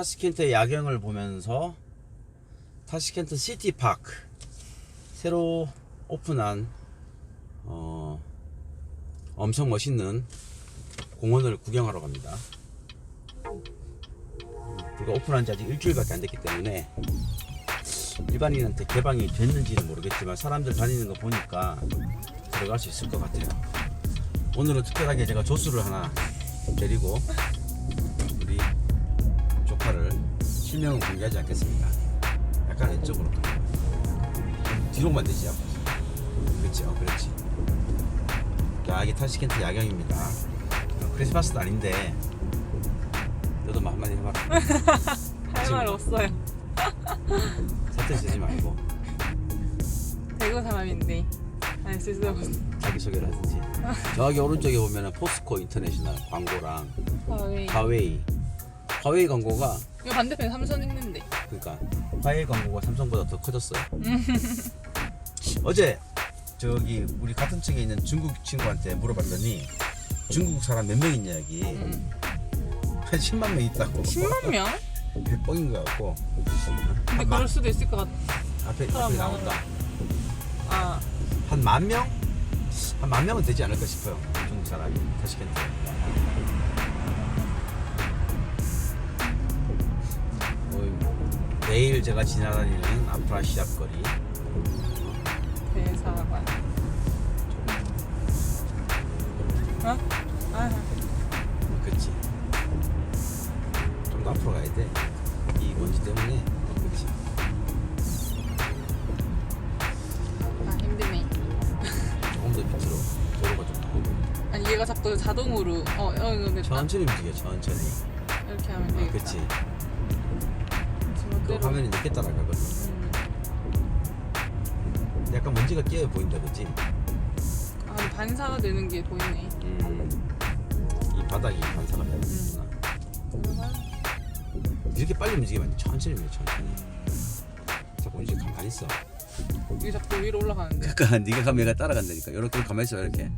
타시켄트의 야경을 보면서 타시켄트 시티파크 새로 오픈한 어, 엄청 멋있는 공원을 구경하러 갑니다. 불과 오픈한 지 아직 일주일밖에 안 됐기 때문에 일반인한테 개방이 됐는지는 모르겠지만 사람들 다니는 거 보니까 들어갈 수 있을 것 같아요. 오늘은 특별하게 제가 조수를 하나 데리고 실명은 공개하지 않겠습니다. 약간 왼쪽으로 좀 뒤로만 되지 앞으로. 그렇지, 어, 그렇지. 야, 이게 타시켄트 야경입니다. 어, 크리스마스도 아닌데 너도 뭐 한마디 해봐라. 할 말 없어요. 사태 쓰지 말고 대구 사람인데 할수 있어. 자기 소개를 하든지. 저기 오른쪽에 보면은 포스코 인터내셔널 광고랑 화웨이. 화웨이. 화웨이 광고가 이거 반대편에 삼선 있는데. 그러니까 화웨이 광고가 삼성보다 더 커졌어요. 어제 저기 우리 같은 층에 있는 중국 친구한테 물어봤더니 중국 사람 몇 명 있냐 여기 음. 한 10만 명 있다고 10만 명? 뻥인 것 같고 근데 그럴 수도 있을 것 같아. 앞에 사람 앞에 나온다 아, 한 만 명? 한 만 명은 되지 않을까 싶어요 중국 사람이 타시켄트 어, 내일 제가 지나다니는 아프라시아 거리 대사관. 어? 아, 그치 좀 더 앞으로 가야 돼이 먼지 때문에 그치 아 힘드네. 조금 더 밑으로 도로가 좀 나오고 아니 얘가 자꾸 자동으로 어, 어 이거 됐다. 천천히 움직여 천천히 이렇게 하면 아, 되겠다. 그치 그. 화면이 늦게 따라가거든 음. 약간 먼지가 끼어 보인다 그치 아, 반사가 되는 게 보이네. 음, 이 바닥이 반사가 되는구나 들어가. 이렇게 빨리 움직이면 안 돼. 천천히 움직여 천천히 자꾸 이제 가만히 있어 이게 자꾸 위로 올라가는데. 그러니까 네가 가면 얘가 따라간다니까 이렇게 가만히 있어 이렇게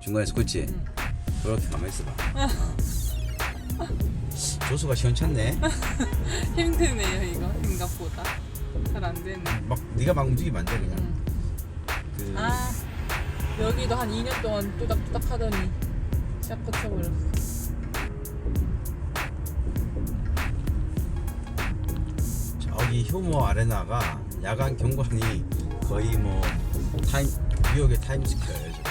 중간에서 그렇지 응. 이렇게 가만히 있어봐 어. 조수가 시원찮네 힘드네요 이거 생각보다 잘 안 되네. 막 네가 막 움직이면 안 돼 그냥 음. 그 아 여기도 한 2년 동안 뚜닥뚜닥 하더니 싹 거쳐버렸어. 저기 효모 아레나가 야간 경관이 거의 뭐 타임 뉴욕의 타임스퀘어예요 저거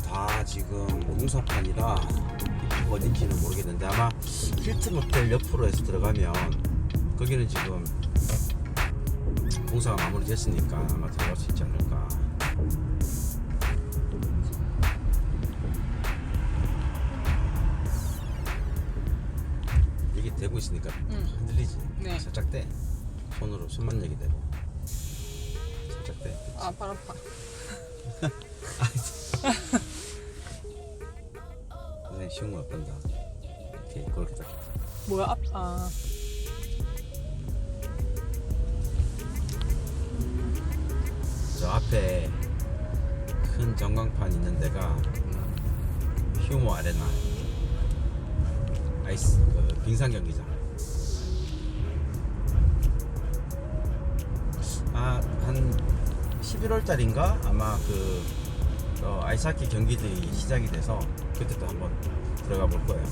다 지금 공사판이라 어딘지는 모르겠는데 아마 힐트 모텔 옆으로 해서 들어가면 거기는 지금 공사가 마무리 됐으니까 아마 들어갈 수 있지 않을까 이게 되고 있으니까 응. 흔들리지 네. 살짝 떼 손으로 손만 얘기 대고 살짝 떼 아, 발 아파. 없단다 이렇게 그렇게 딱 뭐야, 앞, 아. 저 앞에 큰 전광판 있는 데가 휴모 아레나. 아이스 그 빙상 경기장. 아한 11월 달인가? 아마 그 어, 아이스하키 경기들이 시작이 돼서 그때 또 한번 들어가 볼 거예요.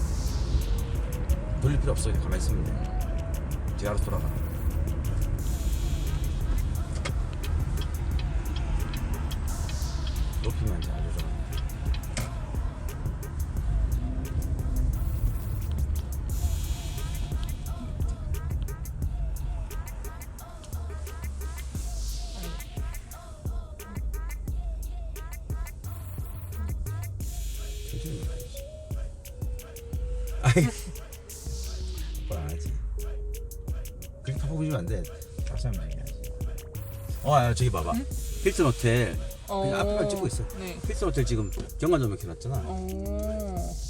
돌릴 필요 없어 가만히 있으면 돼 제가 알아서 돌아가 높이만 잘. 천천히 가야지. 아이 하지 그렇게 팍팍 부시면 안돼 다시 한번 얘기하지 어 야, 저기 봐봐 힐튼 호텔 어. 앞에만 찍고 있어. 네. 힐튼 호텔 지금 경관조명 켜놨잖아 어.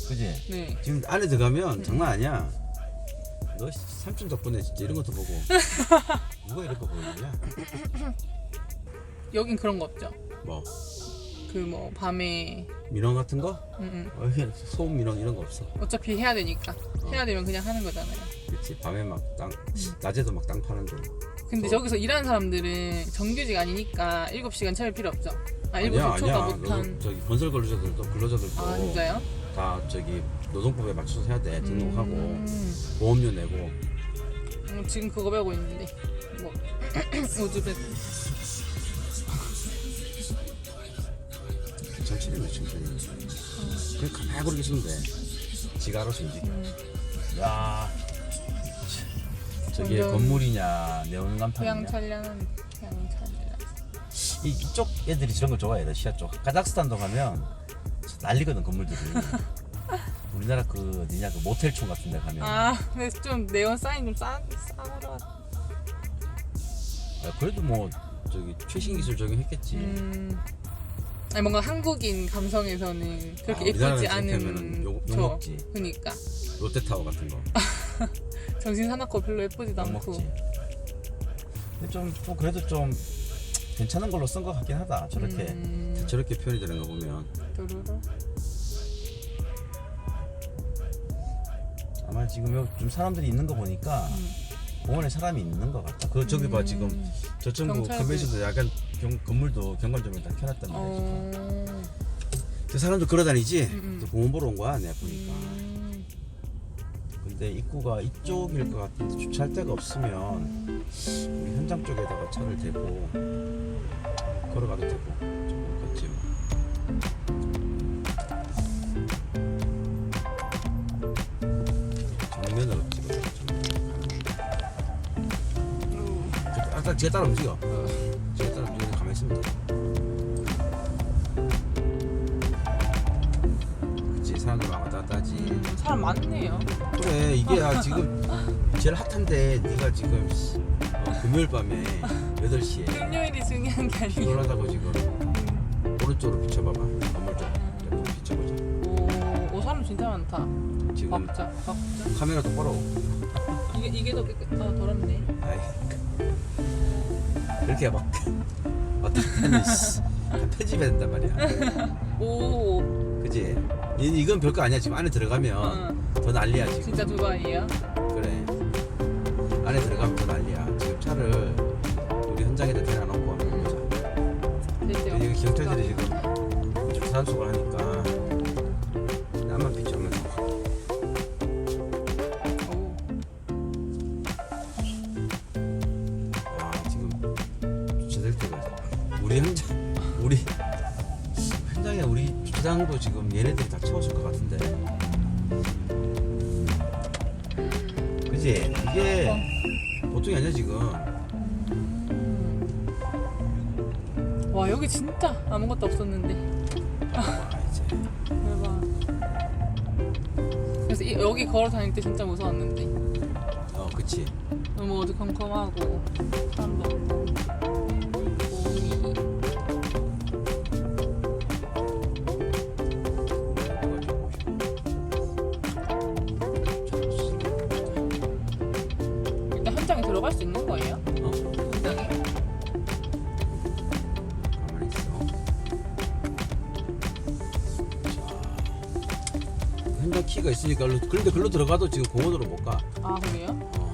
그지? 네. 지금 안에 들어가면 장난 아니야 너 삼촌 덕분에 진짜 이런 것도 보고 누가 이런 거 보여주냐 여긴 그런 거 없죠. 뭐 그 뭐 밤에 민원 같은 거? 음, 음. 어, 이게 소음 민원 이런 거 없어 어차피 해야 되니까 해야 되면 그냥 하는 거잖아요. 그렇지 밤에 막 땅 낮에도 막 땅 파는데 근데 어. 저기서 일하는 사람들은 정규직 아니니까 7시간 채울 필요 없죠. 아, 7시 아니야 초과 아니야 못한. 노동, 저기 건설 근로자들도 근로자들도 아, 진짜요? 다 저기 노동법에 맞춰서 해야 돼 등록하고 음. 보험료 내고 음, 지금 그거 배우고 있는데. 뭐, 우즈벡. 천천히 해 천천히 그냥 가만히 그렇게 있으면 돼. 지가 알아서 움직여 야 저게 완전 건물이냐 네온간판이냐? 태양 찬란한 태양 찬란. 이, 이쪽 애들이 저런 거 좋아해 러시아 쪽. 카자흐스탄도 가면 난리거든 건물들이. 우리나라 그 어디냐 그 모텔촌 같은 데 가면. 아, 근데 좀 네온 사인 좀 싸, 싸구려. 아, 그래도 뭐 저기 최신 기술 적용했겠지. 음. 아니 뭔가 한국인 감성에서는 그렇게 아, 예쁘지 않은 욕- 저. 욕먹지. 그니까 롯데타워 같은 거 정신 사납고 별로 예쁘지도 않고. 욕먹지 근데 좀, 좀 그래도 좀 괜찮은 걸로 쓴 것 같긴 하다 저렇게 음, 저렇게 표현이 되는 거 보면 뚜루루. 아마 지금 여기 좀 사람들이 있는 거 보니까 음. 공원에 사람이 있는 것 같다 그 저기 봐 지금 저쪽부 경찰들. 컨벤션도 약간 경, 건물도 경관조명 다 켜놨단 말이야 지금 어. 그 사람도 걸어다니지 음, 음. 또 공원 보러 온 거야 내가 보니까 음. 근데 입구가 이쪽일 것 같은데 주차할 데가 없으면 우리 현장 쪽에다가 차를 대고 걸어가도 되고 좀 뭐. 정면으로 찍어야 돼 음. 아까 제가 따라 움직여 사람 많네요. 그래 이게 아, 지금 제일 핫한데 네가 지금 씨, 어, 금요일 밤에 8시에 금요일이 중요한 게 아니에요. 피곤하다고 지금 음. 오른쪽으로 비춰봐봐 건물 쪽 옆으로 비춰보자 오, 오 사람 진짜 많다. 지금 박자, 박자. 카메라 똑바로 이게 이게 더 깨끗, 더 더럽네. 아이 그렇게 막 어떻게 씨, 다 편집해야 된단 말이야 오, 그지? 이- 이건 별거 아니야. 지금 안에 들어가면 어, 더 난리야 지금. 진짜 두바이예요. 그래. 안에 들어가면 더 난리야. 지금 차를 우리 현장에다 대놔놓고 보자 됐죠. 여기 경찰들이 지금. 좀 산속을 하니까 우리 주차장도 지금 얘네들이 다 채워줄 것 같은데. 그지 이게 보통이 아니야 지금. 와 여기 진짜 아무것도 없었는데. 와 이제. 대박. 그래서 이, 여기 걸어 다닐 때 진짜 무서웠는데. 어 그치. 너무 어두컴컴하고 사람도 없고 들어갈 수 있는 거예요? 어 키가 있으니까 그런데 글로 들어가도 지금 공원으로 못 가 아 그래요? 어.